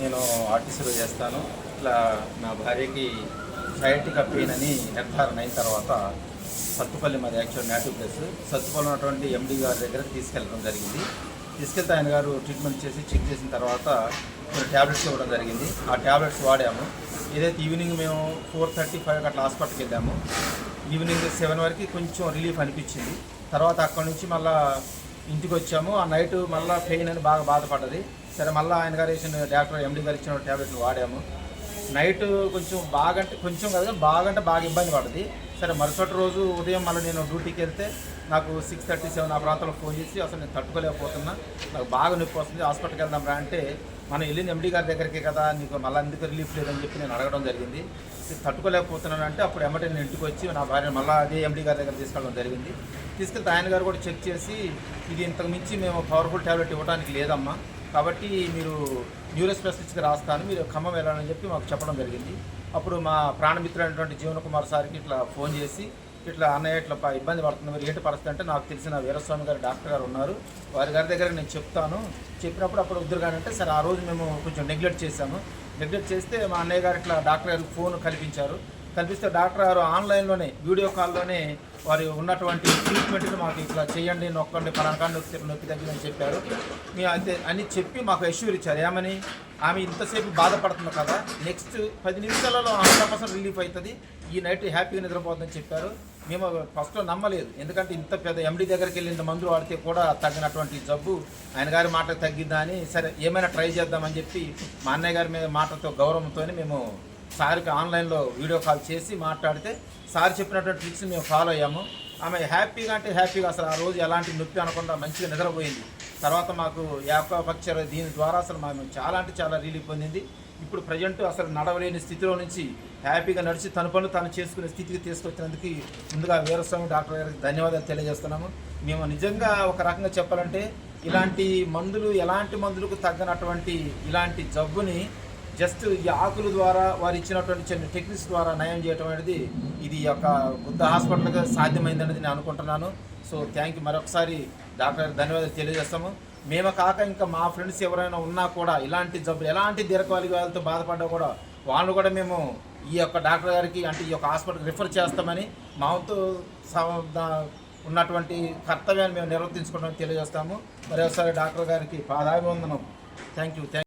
నేను ఆర్టీసీలో చేస్తాను. ఇట్లా నా భార్యకి సైటికా పెయిన్ అని నిర్ధారణ అయిన తర్వాత సత్తుపల్లి మాది యాక్చువల్ నేటివ్ ప్లేస్ సత్తుపల్లి ఉన్నటువంటి ఎండి గారి దగ్గర తీసుకెళ్ళడం జరిగింది. తీసుకెళ్తే ఆయన గారు ట్రీట్మెంట్ చేసి చెక్ చేసిన తర్వాత కొన్ని ట్యాబ్లెట్స్ ఇవ్వడం జరిగింది. ఆ ట్యాబ్లెట్స్ వాడాము. ఏదైతే ఈవినింగ్ మేము ఫోర్ థర్టీ ఫైవ్ అట్లా హాస్పిటల్కి వెళ్ళాము. ఈవినింగ్ సెవెన్ వరకు కొంచెం రిలీఫ్ అనిపించింది. తర్వాత అక్కడ నుంచి మళ్ళీ ఇంటికి వచ్చాము. ఆ నైట్ మళ్ళీ పెయిన్ అని బాగా బాధపడ్డది. సరే మళ్ళీ ఆయన గారు ఇచ్చిన డాక్టర్ ఎండి గారు ఇచ్చిన ట్యాబ్లెట్లు వాడాము. నైట్ కొంచెం బాగా అంటే కొంచెం కదా బాగా అంటే బాగా ఇబ్బంది పడుతుంది సరే మరుసటి రోజు ఉదయం మళ్ళీ నేను డ్యూటీకి వెళ్తే నాకు సిక్స్ థర్టీ సెవెన్ ఆ ప్రాంతంలో ఫోన్ చేసి అసలు నేను తట్టుకోలేకపోతున్నా. నాకు బాగా నొప్పి వస్తుంది హాస్పిటల్కి వెళ్దాం రా అంటే మనం వెళ్ళింది ఎండి గారి దగ్గరికి కదా నీకు మళ్ళీ ఎందుకు రిలీఫ్ లేదని చెప్పి నేను అడగడం జరిగింది. తట్టుకోలేకపోతున్నాను అంటే అప్పుడు ఎమ్మటే నేను ఇంటికి వచ్చి నా భార్య మళ్ళీ అదే ఎండి గారి దగ్గర తీసుకెళ్ళడం జరిగింది. తీసుకెళ్తే ఆయన గారు కూడా చెక్ చేసి ఇది ఇంతకు మించి మేము పవర్ఫుల్ ట్యాబ్లెట్ ఇవ్వడానికి లేదమ్మా. కాబట్టి మీరు న్యూరో స్పెషలిస్ట్కి రాస్తాను మీరు ఖమ్మం వెళ్ళాలని చెప్పి మాకు చెప్పడం జరిగింది. అప్పుడు మా ప్రాణమిత్రుడైనటువంటి జీవన కుమార్ సార్కి ఇట్లా ఫోన్ చేసి ఇట్లా అన్నయ్య ఇట్లా ఇబ్బంది పడుతుంది మరి ఏంటి పరిస్థితి అంటే నాకు తెలిసిన వీరస్వామి గారు డాక్టర్ గారు ఉన్నారు. వారి గారి దగ్గర నేను చెప్తాను. చెప్పినప్పుడు అప్పుడు వద్దురు గారు అంటే సరే ఆ రోజు మేము కొంచెం నెగ్లెక్ట్ చేశాము. నెగ్లెక్ట్ చేస్తే మా అన్నయ్య గారు ఇట్లా డాక్టర్ గారికి ఫోన్ కల్పించారు. కల్పిస్తే డాక్టర్ గారు ఆన్లైన్లోనే వీడియో కాల్లోనే వారి ఉన్నటువంటి ట్రీట్మెంట్లు మాకు ఇట్లా చేయండి నొక్కండి పలానా నొక్కి తగ్గిందని చెప్పారు. మేము అయితే అని చెప్పి మాకు ఎష్యూర్ ఇచ్చారు. ఏమని? ఆమె ఇంతసేపు బాధపడుతుంది కదా నెక్స్ట్ పది నిమిషాలలో హండ్రెడ్ పర్సెంట్ రిలీఫ్ అవుతుంది. ఈ నైట్ హ్యాపీగా నిద్రపోతుందని చెప్పారు. మేము ఫస్ట్లో నమ్మలేదు. ఎందుకంటే ఇంత పెద్ద ఎండి దగ్గరికి వెళ్ళి ఇంత మందులు వాడితే కూడా తగ్గినటువంటి జబ్బు. ఆయన గారి మాట తగ్గిద్దా అని సరే ఏమైనా ట్రై చేద్దామని చెప్పి మా అన్నయ్య గారి మీద మాటతో గౌరవంతోనే మేము సార్కి ఆన్లైన్లో వీడియో కాల్ చేసి మాట్లాడితే సార్ చెప్పినటువంటి ట్రిక్స్ మేము ఫాలో అయ్యాము. ఆమె హ్యాపీగా అంటే హ్యాపీగా అసలు ఆ రోజు ఎలాంటి నొప్పి అనకుండా మంచిగా నిద్రపోయింది. తర్వాత మాకు యాక్వాపక్షర దీని ద్వారా అసలు మేము చాలా అంటే చాలా రిలీఫ్ పొందింది. ఇప్పుడు ప్రజెంట్ అసలు నడవలేని స్థితిలో నుంచి హ్యాపీగా నడిచి తన పనులు తను చేసుకునే స్థితికి తీసుకొచ్చినందుకు ముందుగా వీరస్వామి డాక్టర్ గారికి ధన్యవాదాలు తెలియజేస్తున్నాము. మేము నిజంగా ఒక రకంగా చెప్పాలంటే ఇలాంటి మందులు ఎలాంటి మందులకు తగ్గనటువంటి ఇలాంటి జబ్బుని జస్ట్ ఈ ఆకుల ద్వారా వారు ఇచ్చినటువంటి చిన్న టెక్నిక్స్ ద్వారా నయం చేయటం అనేది ఇది యొక్క బుద్ధ హాస్పిటల్గా సాధ్యమైందనేది నేను అనుకుంటున్నాను. సో థ్యాంక్ యూ మరొకసారి డాక్టర్ ధన్యవాదాలు తెలియజేస్తాము. మేము కాక ఇంకా మా ఫ్రెండ్స్ ఎవరైనా ఉన్నా కూడా ఇలాంటి జబ్బులు ఎలాంటి దీర్ఘకాలిక వ్యాధులతో బాధపడ్డా కూడా వాళ్ళు కూడా మేము ఈ యొక్క డాక్టర్ గారికి అంటే ఈ యొక్క హాస్పిటల్ రిఫర్ చేస్తామని మాతో ఉన్నటువంటి కర్తవ్యాన్ని మేము నిర్వర్తించుకోవడం తెలియజేస్తాము. మరోసారి డాక్టర్ గారికి పాదాభివందనం. Thank you thank